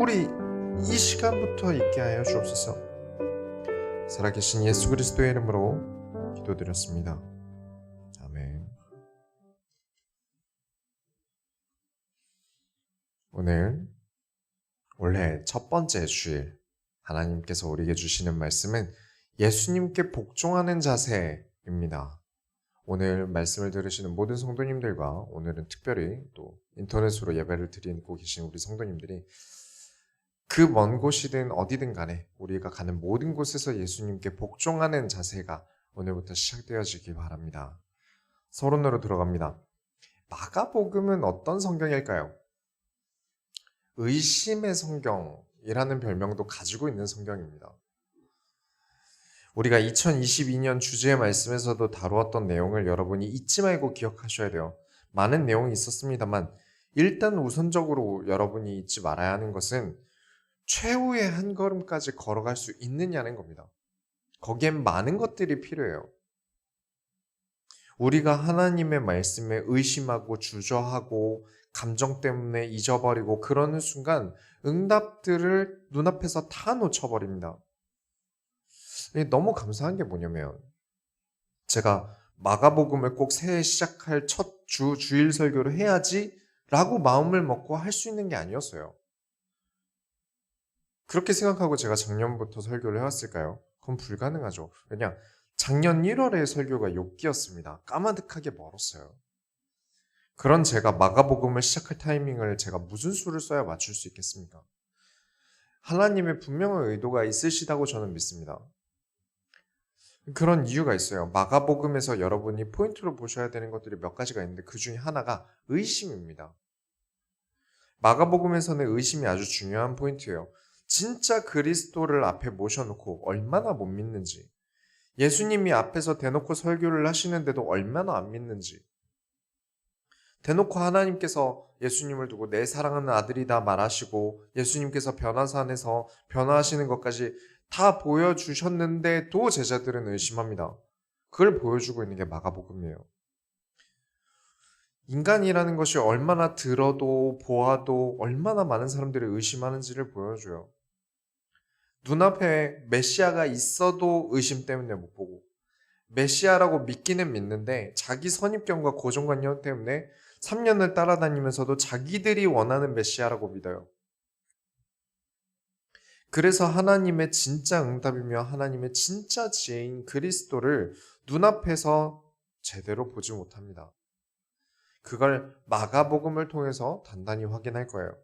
우리 이 시간부터 있게 하여 주옵소서. 살아계신 예수 그리스도의 이름으로 기도드렸습니다. 아멘. 오늘 올해 첫 번째 주일 하나님께서 우리에게 주시는 말씀은 예수님께 복종하는 자세입니다. 오늘 말씀을 들으시는 모든 성도님들과 오늘은 특별히 또 인터넷으로 예배를 드리고 계신 우리 성도님들이 그 먼 곳이든 어디든 간에 우리가 가는 모든 곳에서 예수님께 복종하는 자세가 오늘부터 시작되어지기 바랍니다. 서론으로 들어갑니다. 마가복음은 어떤 성경일까요? 의심의 성경이라는 별명도 가지고 있는 성경입니다. 우리가 2022년 주제의 말씀에서도 다루었던 내용을 여러분이 잊지 말고 기억하셔야 돼요. 많은 내용이 있었습니다만 일단 우선적으로 여러분이 잊지 말아야 하는 것은 최후의 한 걸음까지 걸어갈 수 있느냐는 겁니다. 거기엔 많은 것들이 필요해요. 우리가 하나님의 말씀에 의심하고 주저하고 감정 때문에 잊어버리고 그러는 순간 응답들을 눈앞에서 다 놓쳐버립니다. 너무 감사한 게 뭐냐면 제가 마가복음을 꼭 새해 시작할 첫 주 주일 설교를 해야지 라고 마음을 먹고 할 수 있는 게 아니었어요. 그렇게 생각하고 제가 작년부터 설교를 해왔을까요? 그건 불가능하죠. 왜냐, 작년 1월에 설교가 욕기였습니다. 까마득하게 멀었어요. 그런 제가 마가복음을 시작할 타이밍을 제가 무슨 수를 써야 맞출 수 있겠습니까? 하나님의 분명한 의도가 있으시다고 저는 믿습니다. 그런 이유가 있어요. 마가복음에서 여러분이 포인트로 보셔야 되는 것들이 몇 가지가 있는데 그 중에 하나가 의심입니다. 마가복음에서는 의심이 아주 중요한 포인트예요. 진짜 그리스도를 앞에 모셔놓고 얼마나 못 믿는지, 예수님이 앞에서 대놓고 설교를 하시는데도 얼마나 안 믿는지, 대놓고 하나님께서 예수님을 두고 내 사랑하는 아들이다 말하시고 예수님께서 변화산에서 변화하시는 것까지 다 보여주셨는데도 제자들은 의심합니다. 그걸 보여주고 있는 게 마가복음이에요. 인간이라는 것이 얼마나 들어도 보아도 얼마나 많은 사람들이 의심하는지를 보여줘요. 눈앞에 메시아가 있어도 의심 때문에 못 보고 메시아라고 믿기는 믿는데 자기 선입견과 고정관념 때문에 3년을 따라다니면서도 자기들이 원하는 메시아라고 믿어요. 그래서 하나님의 진짜 응답이며 하나님의 진짜 지혜인 그리스도를 눈앞에서 제대로 보지 못합니다. 그걸 마가복음을 통해서 단단히 확인할 거예요.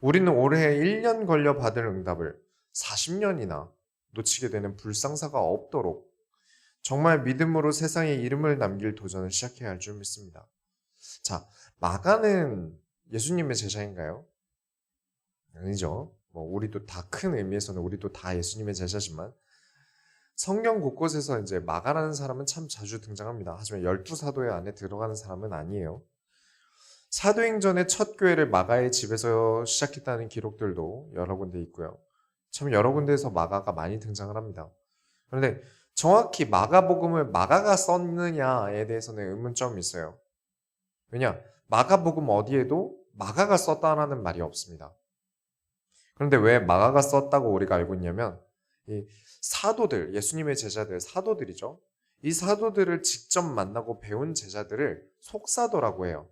우리는 올해 1년 걸려 받을 응답을 40년이나 놓치게 되는 불상사가 없도록 정말 믿음으로 세상에 이름을 남길 도전을 시작해야 할 줄 믿습니다. 자, 마가는 예수님의 제자인가요? 아니죠. 뭐 우리도 다 큰 의미에서는 우리도 다 예수님의 제자지만 성경 곳곳에서 이제 마가라는 사람은 참 자주 등장합니다. 하지만 열두 사도의 안에 들어가는 사람은 아니에요. 사도행전의 첫 교회를 마가의 집에서 시작했다는 기록들도 여러 군데 있고요. 참 여러 군데에서 마가가 많이 등장을 합니다. 그런데 정확히 마가복음을 마가가 썼느냐에 대해서는 의문점이 있어요. 왜냐? 마가복음 어디에도 마가가 썼다라는 말이 없습니다. 그런데 왜 마가가 썼다고 우리가 알고 있냐면 이 사도들, 예수님의 제자들, 사도들이죠. 이 사도들을 직접 만나고 배운 제자들을 속사도라고 해요.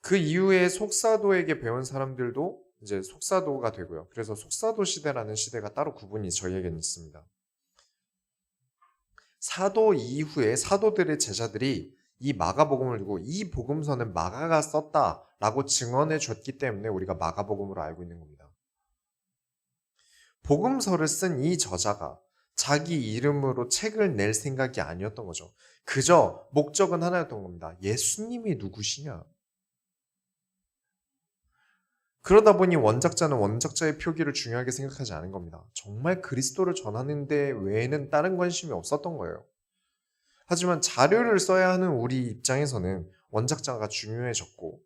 그 이후에 속사도에게 배운 사람들도 이제 속사도가 되고요. 그래서 속사도 시대라는 시대가 따로 구분이 저희에게는 있습니다. 사도 이후에 사도들의 제자들이 이 마가복음을 두고 이 복음서는 마가가 썼다라고 증언해 줬기 때문에 우리가 마가복음으로 알고 있는 겁니다. 복음서를 쓴 이 저자가 자기 이름으로 책을 낼 생각이 아니었던 거죠. 그저 목적은 하나였던 겁니다. 예수님이 누구시냐? 그러다 보니 원작자는 원작자의 표기를 중요하게 생각하지 않은 겁니다. 정말 그리스도를 전하는데 외에는 다른 관심이 없었던 거예요. 하지만 자료를 써야 하는 우리 입장에서는 원작자가 중요해졌고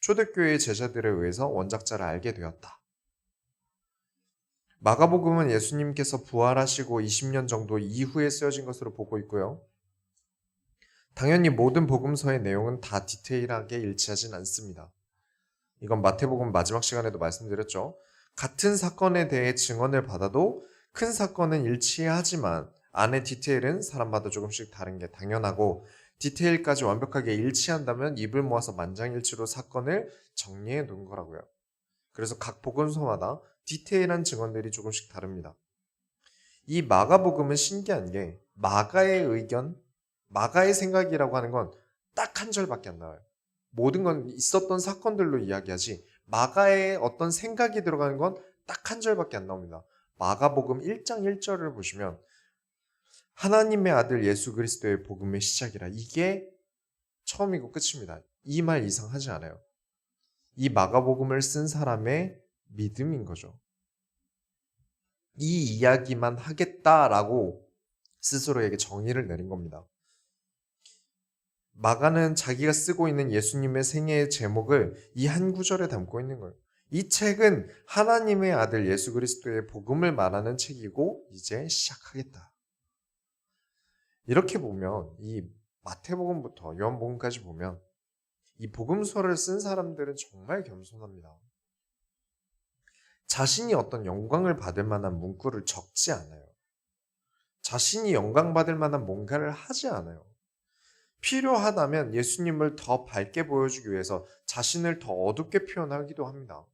초대교회의 제자들에 의해서 원작자를 알게 되었다. 마가복음은 예수님께서 부활하시고 20년 정도 이후에 쓰여진 것으로 보고 있고요. 당연히 모든 복음서의 내용은 다 디테일하게 일치하진 않습니다. 이건 마태복음 마지막 시간에도 말씀드렸죠. 같은 사건에 대해 증언을 받아도 큰 사건은 일치하지만 안의 디테일은 사람마다 조금씩 다른 게 당연하고 디테일까지 완벽하게 일치한다면 입을 모아서 만장일치로 사건을 정리해 놓은 거라고요. 그래서 각 복음서마다 디테일한 증언들이 조금씩 다릅니다. 이 마가복음은 신기한 게 마가의 의견, 마가의 생각이라고 하는 건 딱 한 절밖에 안 나와요. 모든 건 있었던 사건들로 이야기하지 마가의 어떤 생각이 들어가는 건 딱 한 절밖에 안 나옵니다. 마가복음 1장 1절을 보시면 하나님의 아들 예수 그리스도의 복음의 시작이라 이게 처음이고 끝입니다. 이 말 이상 하지 않아요. 이 마가복음을 쓴 사람의 믿음인 거죠. 이 이야기만 하겠다라고 스스로에게 정의를 내린 겁니다. 마가는 자기가 쓰고 있는 예수님의 생애의 제목을 이 한 구절에 담고 있는 거예요. 이 책은 하나님의 아들 예수 그리스도의 복음을 말하는 책이고 이제 시작하겠다. 이렇게 보면 이 마태복음부터 요한복음까지 보면 이 복음서를 쓴 사람들은 정말 겸손합니다. 자신이 어떤 영광을 받을 만한 문구를 적지 않아요. 자신이 영광 받을 만한 뭔가를 하지 않아요. 필요하다면 예수님을 더 밝게 보여주기 위해서 자신을 더 어둡게 표현하기도 합니다.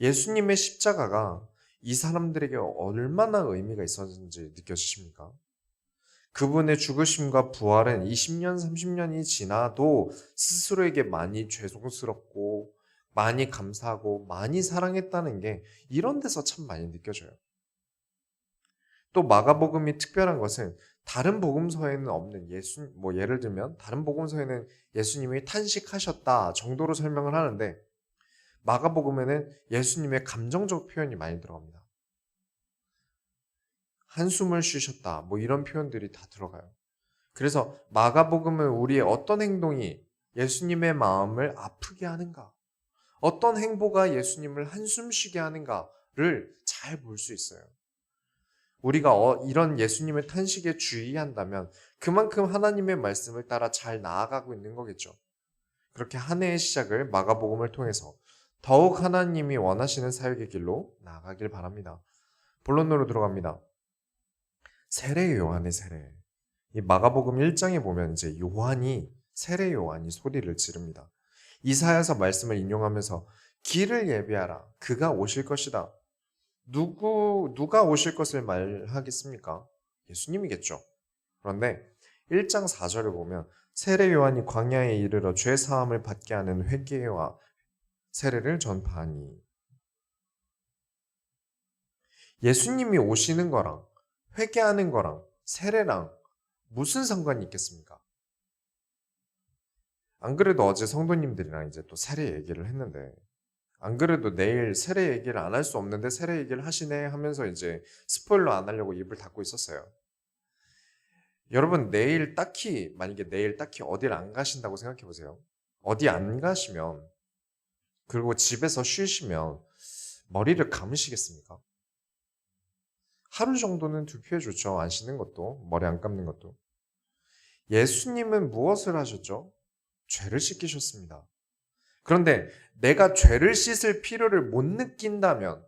예수님의 십자가가 이 사람들에게 얼마나 의미가 있었는지 느껴지십니까? 그분의 죽으심과 부활은 20년, 30년이 지나도 스스로에게 많이 죄송스럽고 많이 감사하고 많이 사랑했다는 게 이런 데서 참 많이 느껴져요. 또 마가복음이 특별한 것은 다른 복음서에는 없는 예수 뭐 예를 들면 다른 복음서에는 예수님이 탄식하셨다 정도로 설명을 하는데 마가복음에는 예수님의 감정적 표현이 많이 들어갑니다. 한숨을 쉬셨다 뭐 이런 표현들이 다 들어가요. 그래서 마가복음은 우리의 어떤 행동이 예수님의 마음을 아프게 하는가 어떤 행보가 예수님을 한숨 쉬게 하는가를 잘 볼 수 있어요. 우리가 어, 이런 예수님의 탄식에 주의한다면 그만큼 하나님의 말씀을 따라 잘 나아가고 있는 거겠죠. 그렇게 한 해의 시작을 마가복음을 통해서 더욱 하나님이 원하시는 사역의 길로 나아가길 바랍니다. 본론으로 들어갑니다. 세례 요한의 세례. 이 마가복음 1장에 보면 이제 요한이 세례 요한이 소리를 지릅니다. 이사야서 말씀을 인용하면서 길을 예비하라. 그가 오실 것이다. 누구 누가 오실 것을 말하겠습니까? 예수님이겠죠. 그런데 1장 4절을 보면 세례 요한이 광야에 이르러 죄 사함을 받게 하는 회개와 세례를 전파하니 예수님이 오시는 거랑 회개하는 거랑 세례랑 무슨 상관이 있겠습니까? 안 그래도 어제 성도님들이랑 이제 또 세례 얘기를 했는데 안 그래도 내일 세례 얘기를 안 할 수 없는데 세례 얘기를 하시네 하면서 이제 스포일러 안 하려고 입을 닫고 있었어요. 여러분 내일 딱히 만약에 내일 딱히 어딜 안 가신다고 생각해 보세요. 어디 안 가시면 그리고 집에서 쉬시면 머리를 감으시겠습니까? 하루 정도는 두피해 좋죠. 안 씻는 것도 머리 안 감는 것도. 예수님은 무엇을 하셨죠? 죄를 씻기셨습니다. 그런데 내가 죄를 씻을 필요를 못 느낀다면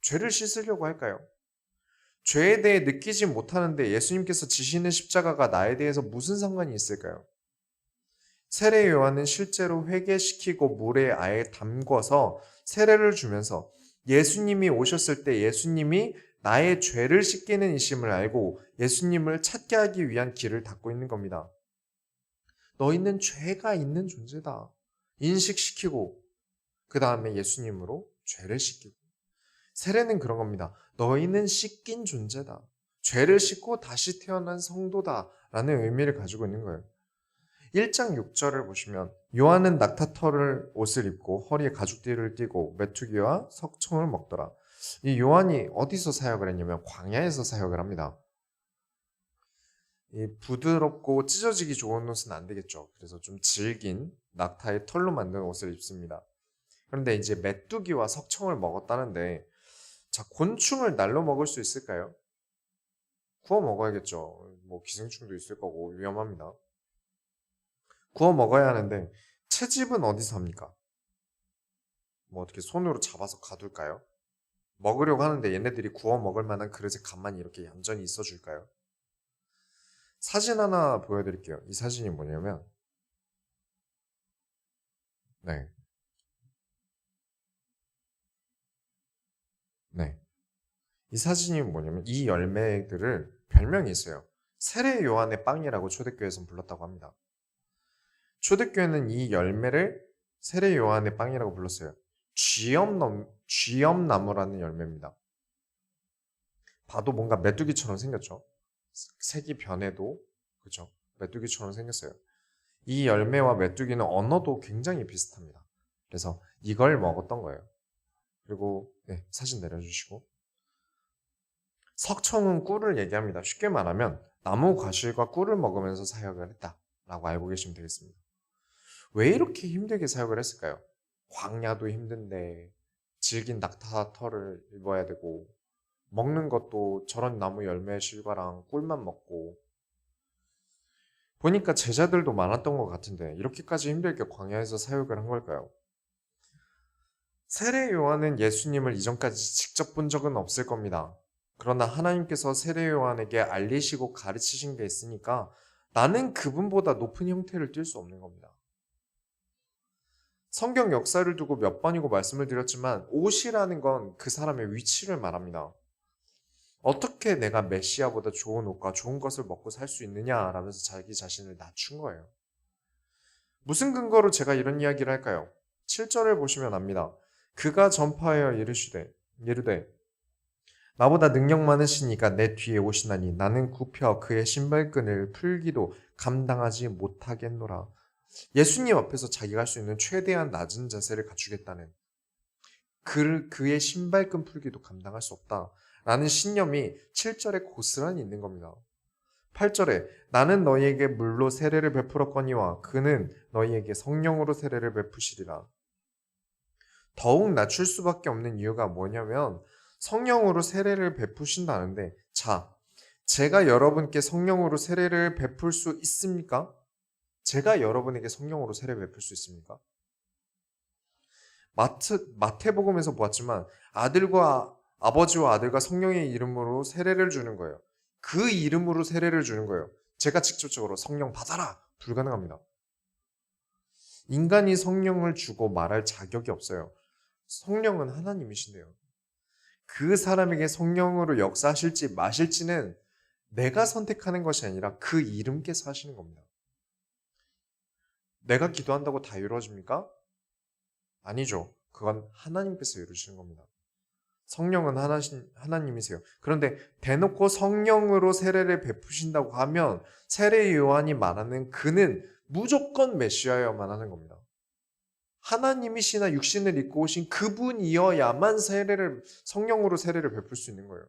죄를 씻으려고 할까요? 죄에 대해 느끼지 못하는데 예수님께서 지시는 십자가가 나에 대해서 무슨 상관이 있을까요? 세례 요한은 실제로 회개시키고 물에 아예 담궈서 세례를 주면서 예수님이 오셨을 때 예수님이 나의 죄를 씻기는 이심을 알고 예수님을 찾게 하기 위한 길을 닫고 있는 겁니다. 너희는 죄가 있는 존재다. 인식시키고 그 다음에 예수님으로 죄를 씻기고 세례는 그런 겁니다. 너희는 씻긴 존재다. 죄를 씻고 다시 태어난 성도다. 라는 의미를 가지고 있는 거예요. 1장 6절을 보시면 요한은 낙타털을 옷을 입고 허리에 가죽띠를 띠고 메뚜기와 석청을 먹더라. 이 요한이 어디서 사역을 했냐면 광야에서 사역을 합니다. 이 부드럽고 찢어지기 좋은 옷은 안 되겠죠. 그래서 좀 질긴 낙타의 털로 만든 옷을 입습니다. 그런데 이제 메뚜기와 석청을 먹었다는데 자 곤충을 날로 먹을 수 있을까요? 구워 먹어야겠죠. 뭐 기생충도 있을 거고 위험합니다. 구워 먹어야 하는데 채집은 어디서 합니까? 뭐 어떻게 손으로 잡아서 가둘까요? 먹으려고 하는데 얘네들이 구워 먹을 만한 그릇에 가만히 이렇게 얌전히 있어 줄까요? 사진 하나 보여드릴게요. 이 사진이 뭐냐면, 네. 네. 이 사진이 뭐냐면, 이 열매들을 별명이 있어요. 세례 요한의 빵이라고 초대교회에서 불렀다고 합니다. 초대교회는 이 열매를 세례 요한의 빵이라고 불렀어요. 쥐염나무, 쥐염나무라는 열매입니다. 봐도 뭔가 메뚜기처럼 생겼죠. 색이 변해도 그죠? 메뚜기처럼 생겼어요. 이 열매와 메뚜기는 언어도 굉장히 비슷합니다. 그래서 이걸 먹었던 거예요. 그리고 네, 사진 내려주시고 석청은 꿀을 얘기합니다. 쉽게 말하면 나무 과실과 꿀을 먹으면서 사역을 했다라고 알고 계시면 되겠습니다. 왜 이렇게 힘들게 사역을 했을까요? 광야도 힘든데 질긴 낙타 털을 입어야 되고 먹는 것도 저런 나무 열매 실과랑 꿀만 먹고 보니까 제자들도 많았던 것 같은데 이렇게까지 힘들게 광야에서 사역을 한 걸까요? 세례 요한은 예수님을 이전까지 직접 본 적은 없을 겁니다. 그러나 하나님께서 세례 요한에게 알리시고 가르치신 게 있으니까 나는 그분보다 높은 형태를 띌 수 없는 겁니다. 성경 역사를 두고 몇 번이고 말씀을 드렸지만 옷이라는 건 그 사람의 위치를 말합니다. 어떻게 내가 메시아보다 좋은 옷과 좋은 것을 먹고 살 수 있느냐라면서 자기 자신을 낮춘 거예요. 무슨 근거로 제가 이런 이야기를 할까요? 7절을 보시면 압니다. 그가 전파하여 이르시되 이르되 나보다 능력 많으시니까 내 뒤에 오시나니 나는 굽혀 그의 신발끈을 풀기도 감당하지 못하겠노라. 예수님 앞에서 자기가 할 수 있는 최대한 낮은 자세를 갖추겠다는 그, 그의 신발끈 풀기도 감당할 수 없다. 라는 신념이 7절에 고스란히 있는 겁니다. 8절에 나는 너희에게 물로 세례를 베풀었거니와 그는 너희에게 성령으로 세례를 베푸시리라. 더욱 낮출 수밖에 없는 이유가 뭐냐면 성령으로 세례를 베푸신다는데 자, 제가 여러분께 성령으로 세례를 베풀 수 있습니까? 제가 여러분에게 성령으로 세례 베풀 수 있습니까? 마트, 마태복음에서 보았지만 아들과 아버지와 아들과 성령의 이름으로 세례를 주는 거예요. 그 이름으로 세례를 주는 거예요. 제가 직접적으로 성령 받아라! 불가능합니다. 인간이 성령을 주고 말할 자격이 없어요. 성령은 하나님이신데요. 그 사람에게 성령으로 역사하실지 마실지는 내가 선택하는 것이 아니라 그 이름께서 하시는 겁니다. 내가 기도한다고 다 이루어집니까? 아니죠. 그건 하나님께서 이루시는 겁니다. 성령은 하나신, 하나님이세요. 그런데 대놓고 성령으로 세례를 베푸신다고 하면 세례 요한이 말하는 그는 무조건 메시아여야만 하는 겁니다. 하나님이시나 육신을 입고 오신 그분이어야만 세례를 성령으로 세례를 베풀 수 있는 거예요.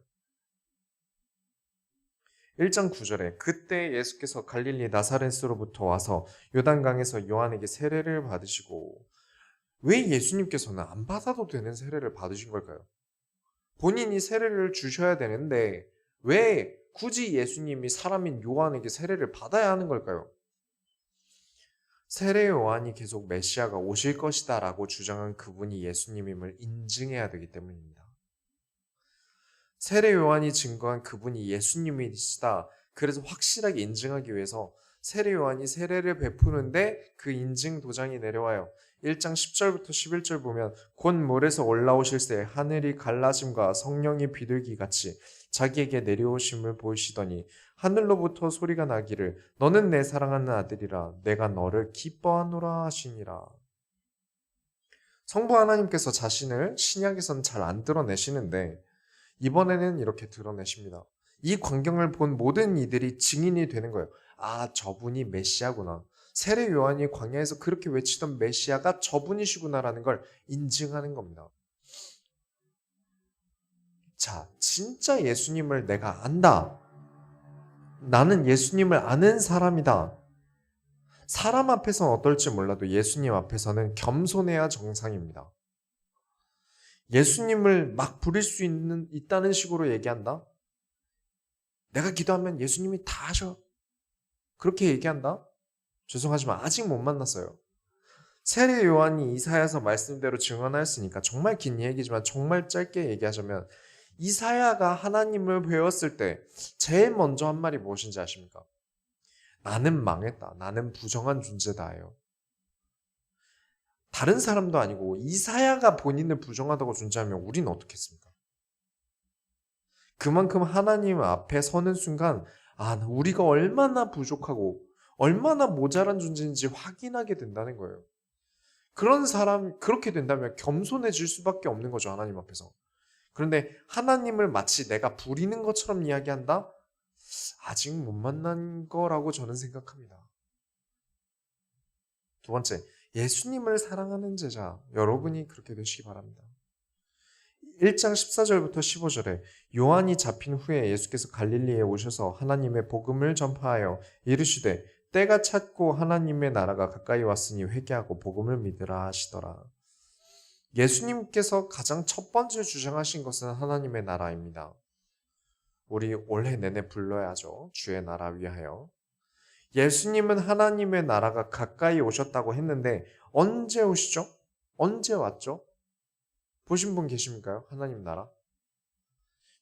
1장 9절에 그때 예수께서 갈릴리 나사렛으로부터 와서 요단강에서 요한에게 세례를 받으시고 왜 예수님께서는 안 받아도 되는 세례를 받으신 걸까요? 본인이 세례를 주셔야 되는데 왜 굳이 예수님이 사람인 요한에게 세례를 받아야 하는 걸까요? 세례 요한이 계속 메시아가 오실 것이다 라고 주장한 그분이 예수님임을 인증해야 되기 때문입니다. 세례 요한이 증거한 그분이 예수님이시다. 그래서 확실하게 인증하기 위해서 세례 요한이 세례를 베푸는데 그 인증 도장이 내려와요. 1장 10절부터 11절 보면 곧 물에서 올라오실새 하늘이 갈라짐과 성령이 비둘기 같이 자기에게 내려오심을 보이시더니 하늘로부터 소리가 나기를 너는 내 사랑하는 아들이라 내가 너를 기뻐하노라 하시니라. 성부 하나님께서 자신을 신약에선 잘 안 드러내시는데 이번에는 이렇게 드러내십니다. 이 광경을 본 모든 이들이 증인이 되는 거예요. 아, 저분이 메시아구나. 세례 요한이 광야에서 그렇게 외치던 메시아가 저분이시구나라는 걸 인증하는 겁니다. 자, 진짜 예수님을 내가 안다. 나는 예수님을 아는 사람이다. 사람 앞에서는 어떨지 몰라도 예수님 앞에서는 겸손해야 정상입니다. 예수님을 막 부릴 수 있는, 있다는 식으로 얘기한다? 내가 기도하면 예수님이 다 하셔. 그렇게 얘기한다? 죄송하지만 아직 못 만났어요. 세례 요한이 이사야서 말씀대로 증언하였으니까 정말 긴 얘기지만 정말 짧게 얘기하자면 이사야가 하나님을 배웠을 때 제일 먼저 한 말이 무엇인지 아십니까? 나는 망했다. 나는 부정한 존재다예요. 다른 사람도 아니고 이사야가 본인을 부정하다고 존재하면 우리는 어떻겠습니까? 그만큼 하나님 앞에 서는 순간 아, 우리가 얼마나 부족하고 얼마나 모자란 존재인지 확인하게 된다는 거예요. 그런 사람 그렇게 된다면 겸손해질 수밖에 없는 거죠, 하나님 앞에서. 그런데 하나님을 마치 내가 부리는 것처럼 이야기한다? 아직 못 만난 거라고 저는 생각합니다. 두 번째, 예수님을 사랑하는 제자, 여러분이 그렇게 되시기 바랍니다. 1장 14절부터 15절에 요한이 잡힌 후에 예수께서 갈릴리에 오셔서 하나님의 복음을 전파하여 이르시되 때가 찼고 하나님의 나라가 가까이 왔으니 회개하고 복음을 믿으라 하시더라. 예수님께서 가장 첫 번째 주장하신 것은 하나님의 나라입니다. 우리 올해 내내 불러야죠. 주의 나라 위하여. 예수님은 하나님의 나라가 가까이 오셨다고 했는데 언제 오시죠? 언제 왔죠? 보신 분 계십니까요? 하나님 나라?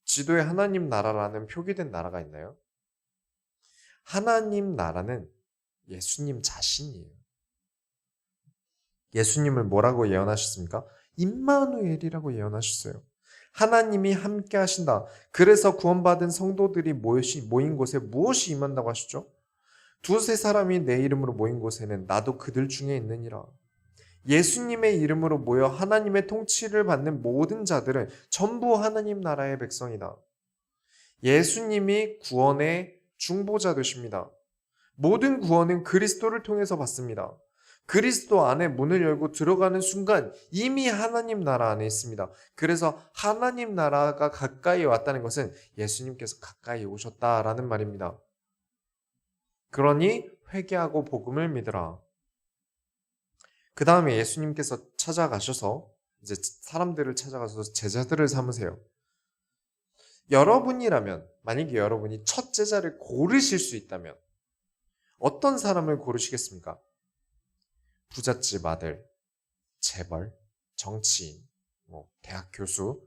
지도에 하나님 나라라는 표기된 나라가 있나요? 하나님 나라는 예수님 자신이에요. 예수님을 뭐라고 예언하셨습니까? 임마누엘이라고 예언하셨어요. 하나님이 함께 하신다. 그래서 구원받은 성도들이 모인 곳에 무엇이 임한다고 하셨죠? 두세 사람이 내 이름으로 모인 곳에는 나도 그들 중에 있느니라. 예수님의 이름으로 모여 하나님의 통치를 받는 모든 자들은 전부 하나님 나라의 백성이다. 예수님이 구원의 중보자 되십니다. 모든 구원은 그리스도를 통해서 받습니다. 그리스도 안에 문을 열고 들어가는 순간 이미 하나님 나라 안에 있습니다. 그래서 하나님 나라가 가까이 왔다는 것은 예수님께서 가까이 오셨다라는 말입니다. 그러니 회개하고 복음을 믿으라. 그 다음에 예수님께서 찾아가셔서 이제 사람들을 찾아가서 제자들을 삼으세요. 여러분이라면, 만약에 여러분이 첫 제자를 고르실 수 있다면, 어떤 사람을 고르시겠습니까? 부잣집 아들, 재벌, 정치인, 뭐 대학 교수.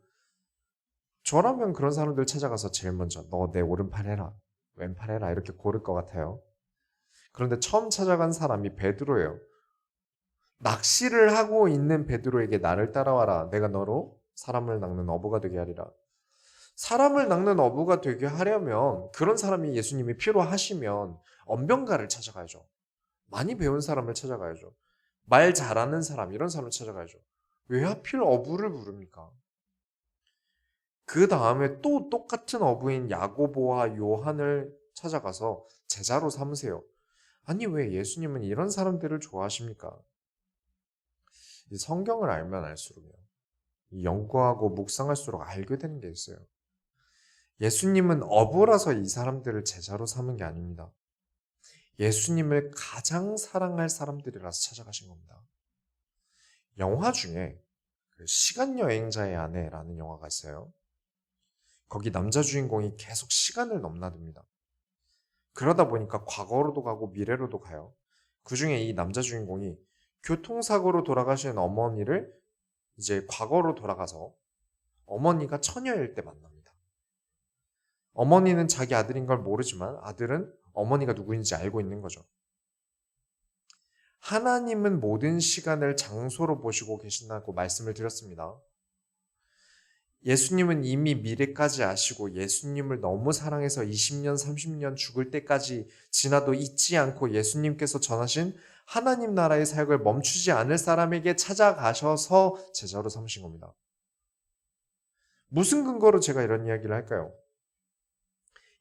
저라면 그런 사람들 찾아가서 제일 먼저 너 내 오른팔 해라, 왼팔 해라 이렇게 고를 것 같아요. 그런데 처음 찾아간 사람이 베드로예요. 낚시를 하고 있는 베드로에게 나를 따라와라. 내가 너로 사람을 낚는 어부가 되게 하리라. 사람을 낚는 어부가 되게 하려면 그런 사람이 예수님이 필요하시면 언변가를 찾아가야죠. 많이 배운 사람을 찾아가야죠. 말 잘하는 사람, 이런 사람을 찾아가야죠. 왜 하필 어부를 부릅니까? 그 다음에 또 똑같은 어부인 야고보와 요한을 찾아가서 제자로 삼으세요. 아니, 왜 예수님은 이런 사람들을 좋아하십니까? 성경을 알면 알수록요. 연구하고 묵상할수록 알게 되는 게 있어요. 예수님은 어부라서 이 사람들을 제자로 삼은 게 아닙니다. 예수님을 가장 사랑할 사람들이라서 찾아가신 겁니다. 영화 중에 그 시간 여행자의 아내라는 영화가 있어요. 거기 남자 주인공이 계속 시간을 넘나듭니다. 그러다 보니까 과거로도 가고 미래로도 가요. 그 중에 이 남자 주인공이 교통사고로 돌아가신 어머니를 이제 과거로 돌아가서 어머니가 처녀일 때 만납니다. 어머니는 자기 아들인 걸 모르지만 아들은 어머니가 누구인지 알고 있는 거죠. 하나님은 모든 시간을 장소로 보시고 계신다고 말씀을 드렸습니다. 예수님은 이미 미래까지 아시고 예수님을 너무 사랑해서 20년, 30년 죽을 때까지 지나도 잊지 않고 예수님께서 전하신 하나님 나라의 사역을 멈추지 않을 사람에게 찾아가셔서 제자로 삼으신 겁니다. 무슨 근거로 제가 이런 이야기를 할까요?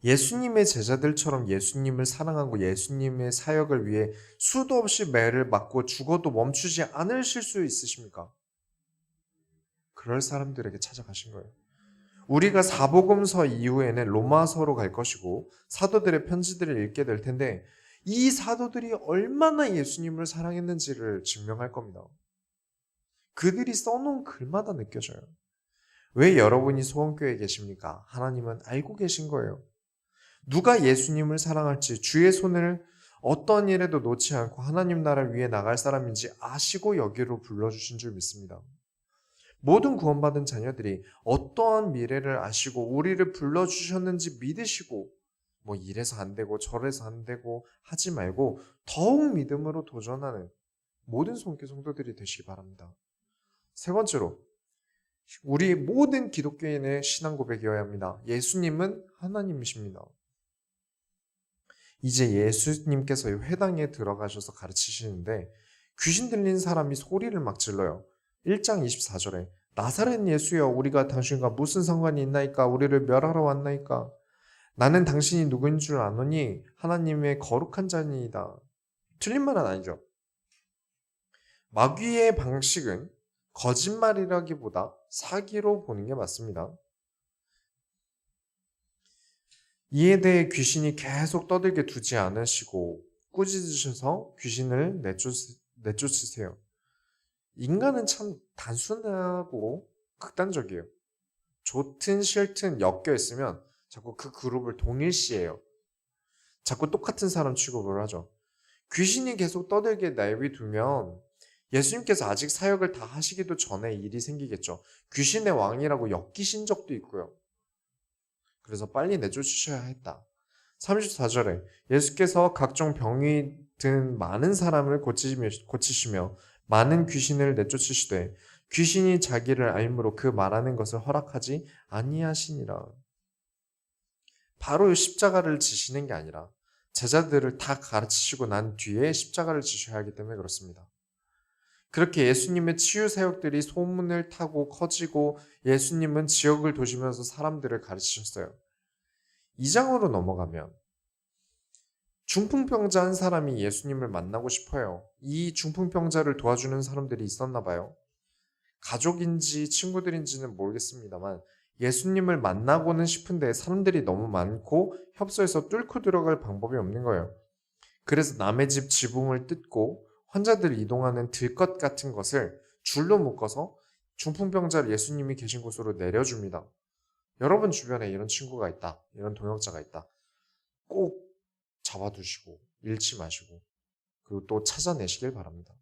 예수님의 제자들처럼 예수님을 사랑하고 예수님의 사역을 위해 수도 없이 매를 맞고 죽어도 멈추지 않으실 수 있으십니까? 그럴 사람들에게 찾아가신 거예요. 우리가 사복음서 이후에는 로마서로 갈 것이고 사도들의 편지들을 읽게 될 텐데 이 사도들이 얼마나 예수님을 사랑했는지를 증명할 겁니다. 그들이 써놓은 글마다 느껴져요. 왜 여러분이 소원교회에 계십니까? 하나님은 알고 계신 거예요. 누가 예수님을 사랑할지 주의 손을 어떤 일에도 놓지 않고 하나님 나라를 위해 나갈 사람인지 아시고 여기로 불러주신 줄 믿습니다. 모든 구원받은 자녀들이 어떠한 미래를 아시고 우리를 불러주셨는지 믿으시고 뭐 이래서 안 되고 저래서 안 되고 하지 말고 더욱 믿음으로 도전하는 모든 손교 성도들이 되시기 바랍니다. 세 번째로 우리 모든 기독교인의 신앙 고백이어야 합니다. 예수님은 하나님이십니다. 이제 예수님께서 회당에 들어가셔서 가르치시는데 귀신 들린 사람이 소리를 막 질러요. 1장 24절에 나사렛 예수여 우리가 당신과 무슨 상관이 있나이까 우리를 멸하러 왔나이까 나는 당신이 누구인 줄 아노니 하나님의 거룩한 자니이다. 틀린 말은 아니죠. 마귀의 방식은 거짓말이라기보다 사기로 보는 게 맞습니다. 이에 대해 귀신이 계속 떠들게 두지 않으시고 꾸짖으셔서 귀신을 내쫓, 내쫓으세요. 인간은 참 단순하고 극단적이에요. 좋든 싫든 엮여 있으면 자꾸 그 그룹을 동일시해요. 자꾸 똑같은 사람 취급을 하죠. 귀신이 계속 떠들게 내비두면 예수님께서 아직 사역을 다 하시기도 전에 일이 생기겠죠. 귀신의 왕이라고 엮이신 적도 있고요. 그래서 빨리 내쫓으셔야 했다. 34절에 예수께서 각종 병이 든 많은 사람을 고치시며, 고치시며 많은 귀신을 내쫓으시되 귀신이 자기를 알므로 그 말하는 것을 허락하지 아니하시니라. 바로 십자가를 지시는 게 아니라 제자들을 다 가르치시고 난 뒤에 십자가를 지셔야 하기 때문에 그렇습니다. 그렇게 예수님의 치유 사역들이 소문을 타고 커지고 예수님은 지역을 도시면서 사람들을 가르치셨어요. 2장으로 넘어가면 중풍병자 한 사람이 예수님을 만나고 싶어요. 이 중풍병자를 도와주는 사람들이 있었나 봐요. 가족인지 친구들인지는 모르겠습니다만 예수님을 만나고는 싶은데 사람들이 너무 많고 협소해서 뚫고 들어갈 방법이 없는 거예요. 그래서 남의 집 지붕을 뜯고 환자들 이동하는 들것 같은 것을 줄로 묶어서 중풍병자를 예수님이 계신 곳으로 내려줍니다. 여러분 주변에 이런 친구가 있다. 이런 동역자가 있다. 꼭 잡아두시고 잃지 마시고 그리고 또 찾아내시길 바랍니다.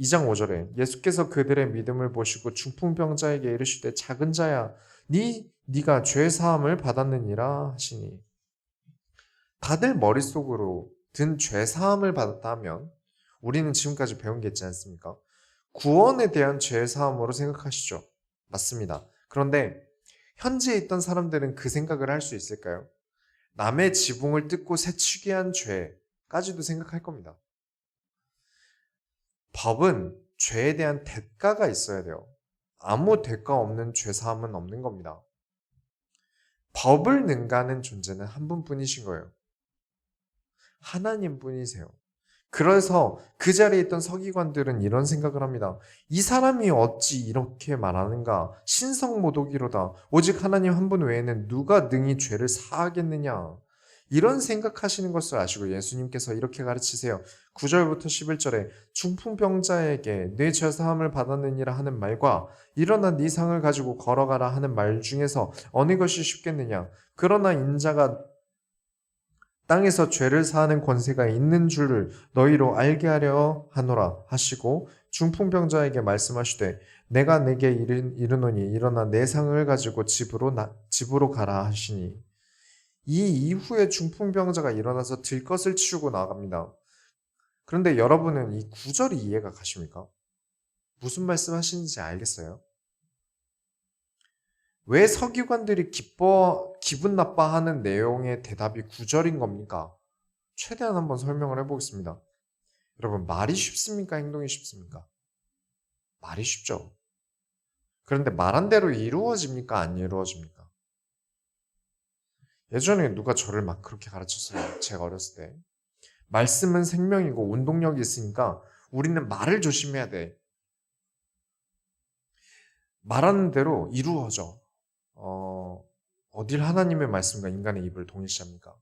2장 5절에 예수께서 그들의 믿음을 보시고 중풍병자에게 이르시되 작은 자야 네 네가 죄 사함을 받았느니라 하시니 다들 머릿속으로 든 죄 사함을 받았다 하면 우리는 지금까지 배운 게 있지 않습니까? 구원에 대한 죄 사함으로 생각하시죠. 맞습니다. 그런데 현지에 있던 사람들은 그 생각을 할 수 있을까요? 남의 지붕을 뜯고 새치게 한 죄까지도 생각할 겁니다. 법은 죄에 대한 대가가 있어야 돼요. 아무 대가 없는 죄사함은 없는 겁니다. 법을 능가하는 존재는 한 분뿐이신 거예요. 하나님 뿐이세요. 그래서 그 자리에 있던 서기관들은 이런 생각을 합니다. 이 사람이 어찌 이렇게 말하는가? 신성모독이로다. 오직 하나님 한 분 외에는 누가 능히 죄를 사하겠느냐? 이런 생각하시는 것을 아시고 예수님께서 이렇게 가르치세요. 9절부터 11절에 중풍병자에게 내 죄사함을 받았느니라 하는 말과 일어나 네 상을 가지고 걸어가라 하는 말 중에서 어느 것이 쉽겠느냐? 그러나 인자가 땅에서 죄를 사하는 권세가 있는 줄을 너희로 알게 하려 하노라 하시고 중풍병자에게 말씀하시되 내가 내게 이르, 이르노니 일어나 내 상을 가지고 집으로 나, 집으로 가라 하시니 이 이후에 중풍병자가 일어나서 들것을 치우고 나갑니다. 그런데 여러분은 이 구절이 이해가 가십니까? 무슨 말씀 하시는지 알겠어요? 왜 서기관들이 기뻐, 기분 나빠하는 내용의 대답이 구절인 겁니까? 최대한 한번 설명을 해보겠습니다. 여러분, 말이 쉽습니까? 행동이 쉽습니까? 말이 쉽죠. 그런데 말한 대로 이루어집니까? 안 이루어집니까? 예전에 누가 저를 막 그렇게 가르쳤어요. 제가 어렸을 때. 말씀은 생명이고 운동력이 있으니까 우리는 말을 조심해야 돼. 말하는 대로 이루어져. 어, 어딜 하나님의 말씀과 인간의 입을 동일시합니까?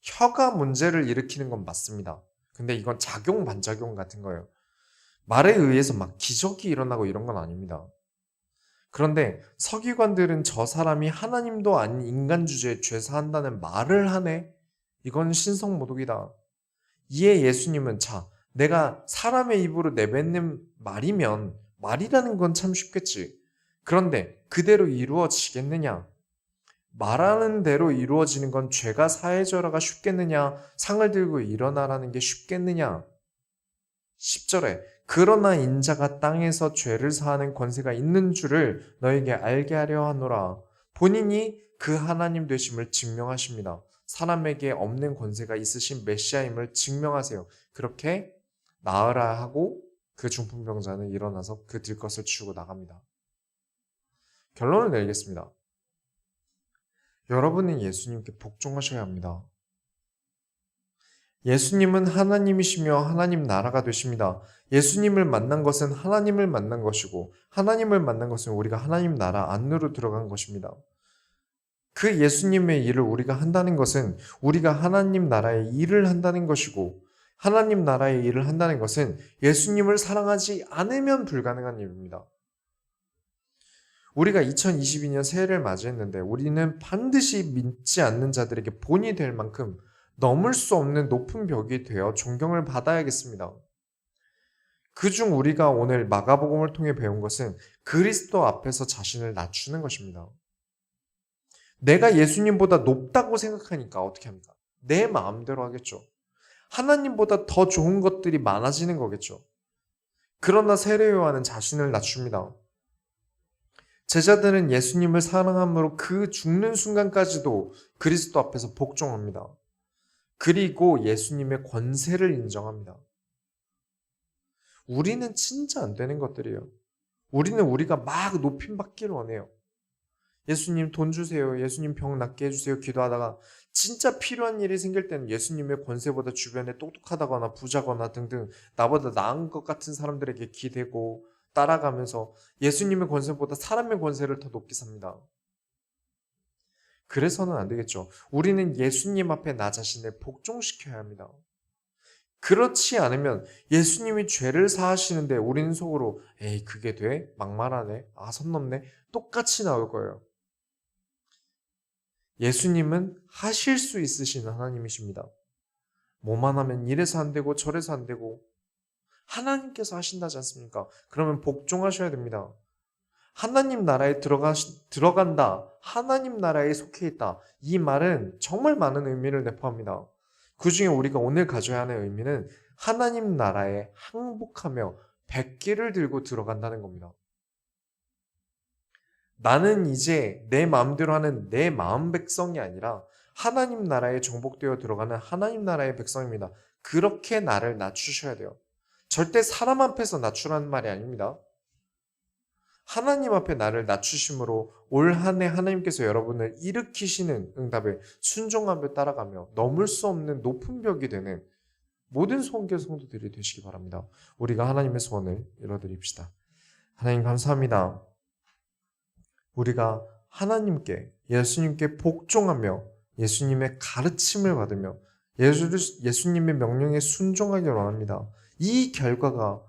혀가 문제를 일으키는 건 맞습니다. 근데 이건 작용, 반작용 같은 거예요. 말에 의해서 막 기적이 일어나고 이런 건 아닙니다. 그런데 서기관들은 저 사람이 하나님도 아닌 인간 주제에 죄사한다는 말을 하네? 이건 신성 모독이다. 이에 예수님은 자, 내가 사람의 입으로 내뱉는 말이면 말이라는 건 참 쉽겠지. 그런데 그대로 이루어지겠느냐? 말하는 대로 이루어지는 건 죄가 사해져라가 쉽겠느냐? 상을 들고 일어나라는 게 쉽겠느냐? 10절에 그러나 인자가 땅에서 죄를 사하는 권세가 있는 줄을 너에게 알게 하려 하노라. 본인이 그 하나님 되심을 증명하십니다. 사람에게 없는 권세가 있으신 메시아임을 증명하세요. 그렇게 나으라 하고 그 중풍병자는 일어나서 그 들것을 치우고 나갑니다. 결론을 내리겠습니다. 여러분은 예수님께 복종하셔야 합니다. 예수님은 하나님이시며 하나님 나라가 되십니다. 예수님을 만난 것은 하나님을 만난 것이고 하나님을 만난 것은 우리가 하나님 나라 안으로 들어간 것입니다. 그 예수님의 일을 우리가 한다는 것은 우리가 하나님 나라의 일을 한다는 것이고 하나님 나라의 일을 한다는 것은 예수님을 사랑하지 않으면 불가능한 일입니다. 우리가 2022년 새해를 맞이했는데 우리는 반드시 믿지 않는 자들에게 본이 될 만큼 넘을 수 없는 높은 벽이 되어 존경을 받아야겠습니다. 그중 우리가 오늘 마가복음을 통해 배운 것은 그리스도 앞에서 자신을 낮추는 것입니다. 내가 예수님보다 높다고 생각하니까 어떻게 합니까? 내 마음대로 하겠죠. 하나님보다 더 좋은 것들이 많아지는 거겠죠. 그러나 세례 요한은 자신을 낮춥니다. 제자들은 예수님을 사랑함으로 그 죽는 순간까지도 그리스도 앞에서 복종합니다. 그리고 예수님의 권세를 인정합니다. 우리는 진짜 안 되는 것들이에요. 우리는 우리가 막 높임 받기를 원해요. 예수님 돈 주세요. 예수님 병 낫게 해주세요. 기도하다가 진짜 필요한 일이 생길 때는 예수님의 권세보다 주변에 똑똑하다거나 부자거나 등등 나보다 나은 것 같은 사람들에게 기대고 따라가면서 예수님의 권세보다 사람의 권세를 더 높게 삽니다. 그래서는 안 되겠죠. 우리는 예수님 앞에 나 자신을 복종시켜야 합니다. 그렇지 않으면 예수님이 죄를 사하시는데 우리는 속으로 에이 그게 돼? 막말하네? 아 선 넘네? 똑같이 나올 거예요. 예수님은 하실 수 있으신 하나님이십니다. 뭐만 하면 이래서 안 되고 저래서 안 되고 하나님께서 하신다지 않습니까? 그러면 복종하셔야 됩니다. 하나님 나라에 들어가, 들어간다. 하나님 나라에 속해 있다. 이 말은 정말 많은 의미를 내포합니다. 그 중에 우리가 오늘 가져야 하는 의미는 하나님 나라에 항복하며 백기를 들고 들어간다는 겁니다. 나는 이제 내 마음대로 하는 내 마음 백성이 아니라 하나님 나라에 정복되어 들어가는 하나님 나라의 백성입니다. 그렇게 나를 낮추셔야 돼요. 절대 사람 앞에서 낮추라는 말이 아닙니다. 하나님 앞에 나를 낮추심으로 올 한 해 하나님께서 여러분을 일으키시는 응답에 순종하며 따라가며 넘을 수 없는 높은 벽이 되는 모든 소원교 성도들이 되시기 바랍니다. 우리가 하나님의 소원을 이뤄드립시다. 하나님 감사합니다. 우리가 하나님께 예수님께 복종하며 예수님의 가르침을 받으며 예수, 예수님의 명령에 순종하기 원합니다. 이 결과가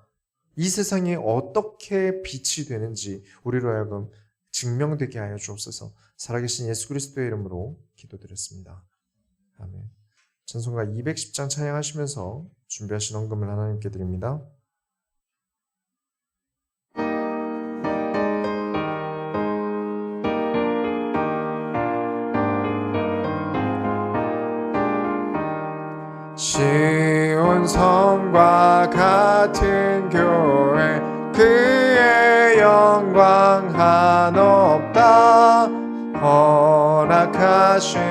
이 세상에 어떻게 빛이 되는지 우리로 하여금 증명되게 하여 주옵소서. 살아계신 예수 그리스도의 이름으로 기도드렸습니다. 아멘. 전송가 210장 찬양하시면서 준비하신 헌금을 하나님께 드립니다. 시온 성과 같은 교회 그의 영광 한없다. 허락하신